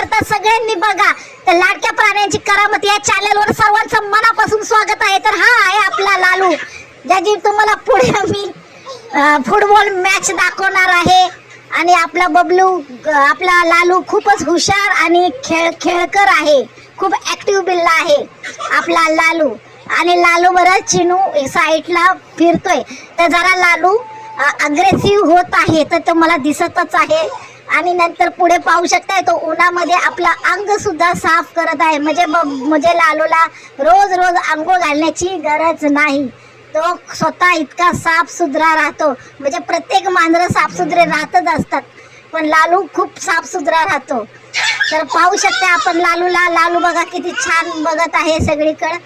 करता सगळ्यांनी बघा. तर लाडक्या प्राण्यांची करामत या चॅनलवर सर्वांचं मनापासून स्वागत आहे. तर हा आहे आपला लालू ज्याची तुम्हाला पुढे मी फुटबॉल मॅच दाखवणार आहे. आणि आपला बबलू आपला लालू खूपच हुशार आणि खेळ खेळकर आहे. खूप ऍक्टिव्ह बिल्ला आहे आपला लालू. आणि लालू बरं चिनू साईडला फिरतोय. तर जरा लालू अग्रेसिव्ह होत आहे. तर तो मला दिसतच आहे. आणि नंतर पुढे पाहू शकताय तो उन्हामध्ये आपला अंग सुद्धा साफ करत आहे. म्हणजे म्हणजे लालूला रोज रोज आंघोळ घालण्याची गरज नाही. तो स्वतः इतका साफ सुधरा राहतो. म्हणजे प्रत्येक मांजरं साफसुथरे राहतच असतात. पण लालू खूप साफ सुधरा राहतो. तर पाहू शकता आपण लालूला. लालू बघा किती छान बघत आहे सगळीकडं.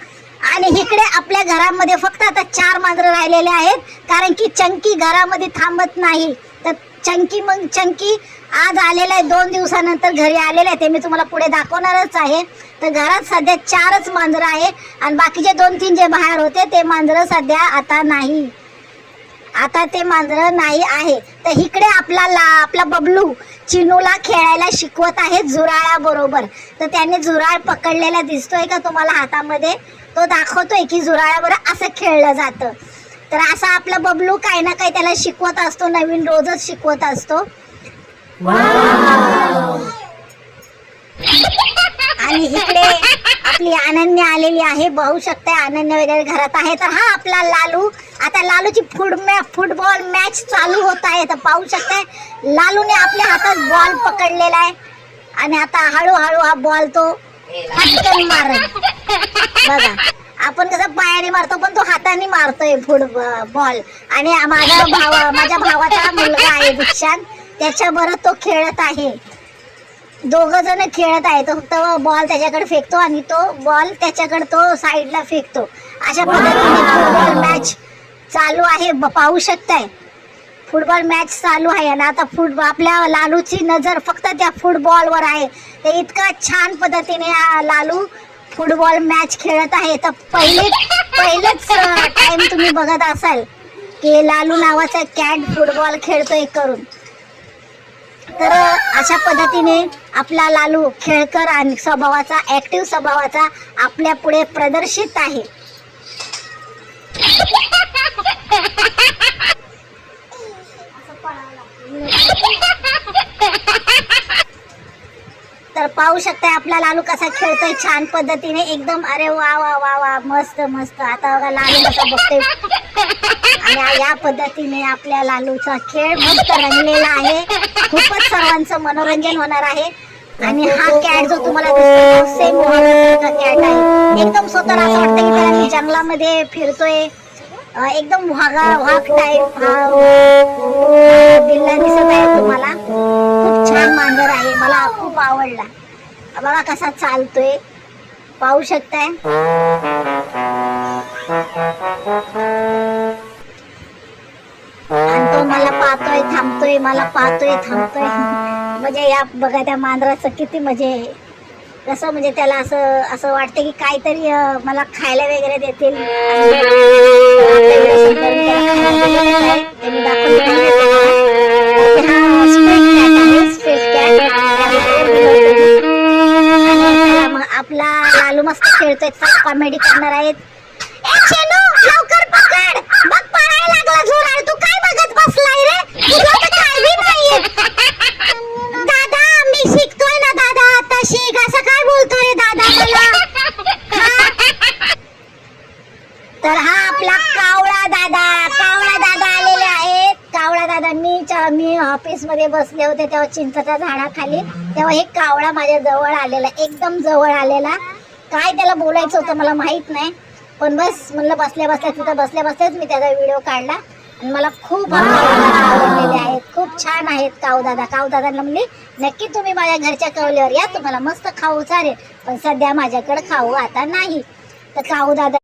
आणि इकडे आपल्या घरामध्ये फक्त आता चार मांजरं राहिलेले आहेत. कारण की चंकी घरामध्ये थांबत नाही. तर चंकी मग चंकी आज आलेलं आहे दोन दिवसानंतर घरी आलेलं आहे ते मी तुम्हाला पुढे दाखवणारच आहे. तर घरात सध्या चारच मांजरं आहे आणि बाकीचे दोन तीन जे बाहेर होते ते मांजरं सध्या आता नाही. आता ते मांजरं नाही आहे. तर इकडे आपला ला आपला बबलू चिनूला खेळायला शिकवत आहे जुराळाबरोबर तर त्याने जुराळ पकडलेला दिसतोय का तुम्हाला हातामध्ये? तो दाखवतोय की जुराळाबरोबर असं खेळलं जातं. तर असा आपला बबलू काही ना काही त्याला शिकवत असतो नवीन रोजच शिकवत असतो. आणि इकडे आपली अनन्य आलेली आहे. पाहू शकते अनन्य वगैरे घरात आहे. तर हा आपला लालू. आता लालूची फुट फुटबॉल मॅच चालू होत आहे. तर पाहू शकते लालूने आपल्या हातात बॉल पकडलेला आहे. आणि आता हळूहळू हा बॉल तो पटकन मारत बघा आपण कसं पायाने मारतो पण तो हाताने मारतोय फुट बॉल आणि माझा भावा माझ्या भावाचा मुलगा आहे दीक्षांत. त्याच्या बरोबर तो खेळत आहे. दोघ जण खेळत आहे तो फक्त बॉल त्याच्याकडे फेकतो आणि तो बॉल त्याच्याकडे तो साईडला फेकतो. अशा पद्धतीने फुटबॉल मॅच चालू आहे. पाहू शकताय. फुटबॉल मॅच चालू आहे. आणि आता फुट आपल्या लालूची नजर फक्त त्या फुटबॉलवर आहे. ते इतका छान पद्धतीने लालू फुटबॉल मॅच खेळत आहे. तर पहिले पहिलेच टाइम तुम्ही बघत असाल की लालू नावाचा कॅट फुटबॉल खेळतोय करून. तर अशा पद्धतीने आपला लालू खेळकर आणि स्वभावाचा ऍक्टिव्ह स्वभावाचा आपल्या पुढे प्रदर्शित आहे. पाहू शकताय. आपला लालू कसा खेळतोय छान पद्धतीने. एकदम अरे वा वा वा वा मस्त मस्त. आता बघा लालू कसा बघतोय. आणि या पद्धतीने आपल्या लालूचा खेळ मस्त रंगलेला आहे. खूपच सर्वांचं मनोरंजन होणार आहे. आणि हा कॅट जो तुम्हाला सेम कॅट आहे. एकदम स्वतःला असं वाटतं की त्याला मी जंगलामध्ये फिरतोय. एकदम वाघा वाघ टाईप बिल्ला दिसत आहे तुम्हाला. खूप छान मांजर आहे. मला खूप आवडला. बघा कसा चालतोय. पाहू शकताय? आणि तो मला पाहतोय थांबतोय मला पाहतोय थांबतोय. म्हणजे या बघा त्या मांजराचं किती म्हणजे कसं म्हणजे त्याला असं असं वाटतं की काहीतरी मला खायला वगैरे देतील. आपला लालू मस्त खेळतोय कॉमेडी करणार आहेत. ए, चेनू, लवकर पकड. बघ पळायला लागला तू काय बघत बसलाय रे? तर काय बी नाहीये. दादा मी शिकतोय ना दादा. आता शिक. असं काय बोलतोय दादा मला? हा? तर हा आपला कावळा दादा कावळा दादा. मी च- मी ऑफिसमध्ये बसले होते तेव्हा चिंचच्या झाडाखाली तेव्हा हे कावळा माझ्या जवळ आलेला एकदम जवळ आलेला. काय त्याला बोलायचं होतं मला माहीत नाही पण बस म्हणलं बसल्या बसल्या तिथं बसल्या बसल्याच मी त्याचा व्हिडिओ काढला. आणि मला खूप आवडलेले आहेत खूप छान आहेत कावदादा कावदादांना म्हणले नक्की तुम्ही माझ्या घरच्या कवल्यावर या तुम्हाला मस्त खाऊ चालेल पण सध्या माझ्याकडे खाऊ आता नाही. तर कावदादा